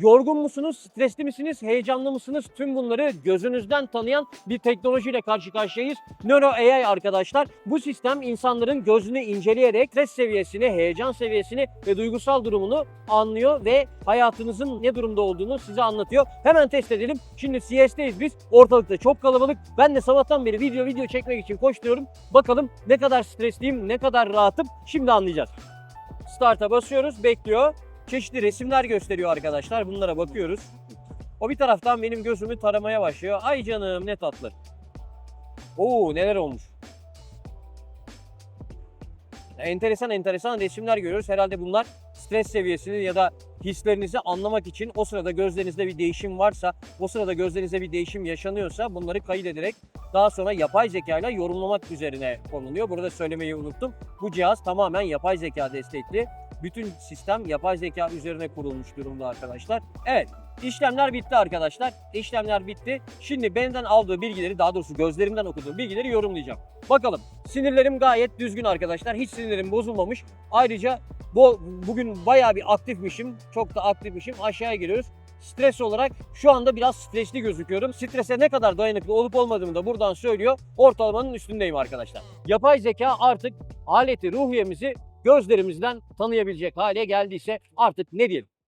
Yorgun musunuz, stresli misiniz, heyecanlı mısınız? Tüm bunları gözünüzden tanıyan bir teknolojiyle karşı karşıyayız. Neuro AI arkadaşlar. Bu sistem insanların gözünü inceleyerek stres seviyesini, heyecan seviyesini ve duygusal durumunu anlıyor ve hayatınızın ne durumda olduğunu size anlatıyor. Hemen test edelim. Şimdi CS'teyiz biz. Ortalıkta çok kalabalık. Ben de sabahtan beri video video çekmek için koşturuyorum. Bakalım ne kadar stresliyim, ne kadar rahatım. Şimdi anlayacağız. Start'a basıyoruz, bekliyor. Çeşitli resimler gösteriyor arkadaşlar. Bunlara bakıyoruz. O bir taraftan benim gözümü taramaya başlıyor. Ay canım ne tatlı. Oo neler olmuş. Enteresan enteresan resimler görüyoruz. Herhalde bunlar stres seviyesini ya da hislerinizi anlamak için o sırada gözlerinizde bir değişim varsa, o sırada gözlerinizde bir değişim yaşanıyorsa bunları kayıt ederek daha sonra yapay zeka ile yorumlamak üzerine konuluyor. Burada söylemeyi unuttum. Bu cihaz tamamen yapay zeka destekli. Bütün sistem yapay zeka üzerine kurulmuş durumda arkadaşlar. Evet, işlemler bitti arkadaşlar. İşlemler bitti. Şimdi benden aldığı bilgileri, daha doğrusu gözlerimden okuduğum bilgileri yorumlayacağım. Bakalım. Sinirlerim gayet düzgün arkadaşlar. Hiç sinirlerim bozulmamış. Ayrıca bu, bugün bayağı bir aktifmişim. Çok da aktifmişim. Aşağıya giriyoruz. Stres olarak şu anda biraz stresli gözüküyorum. Strese ne kadar dayanıklı olup olmadığımı da buradan söylüyor. Ortalamanın üstündeyim arkadaşlar. Yapay zeka artık aleti ruhiyemizi gözlerimizden tanıyabilecek hale geldiyse artık ne diyelim?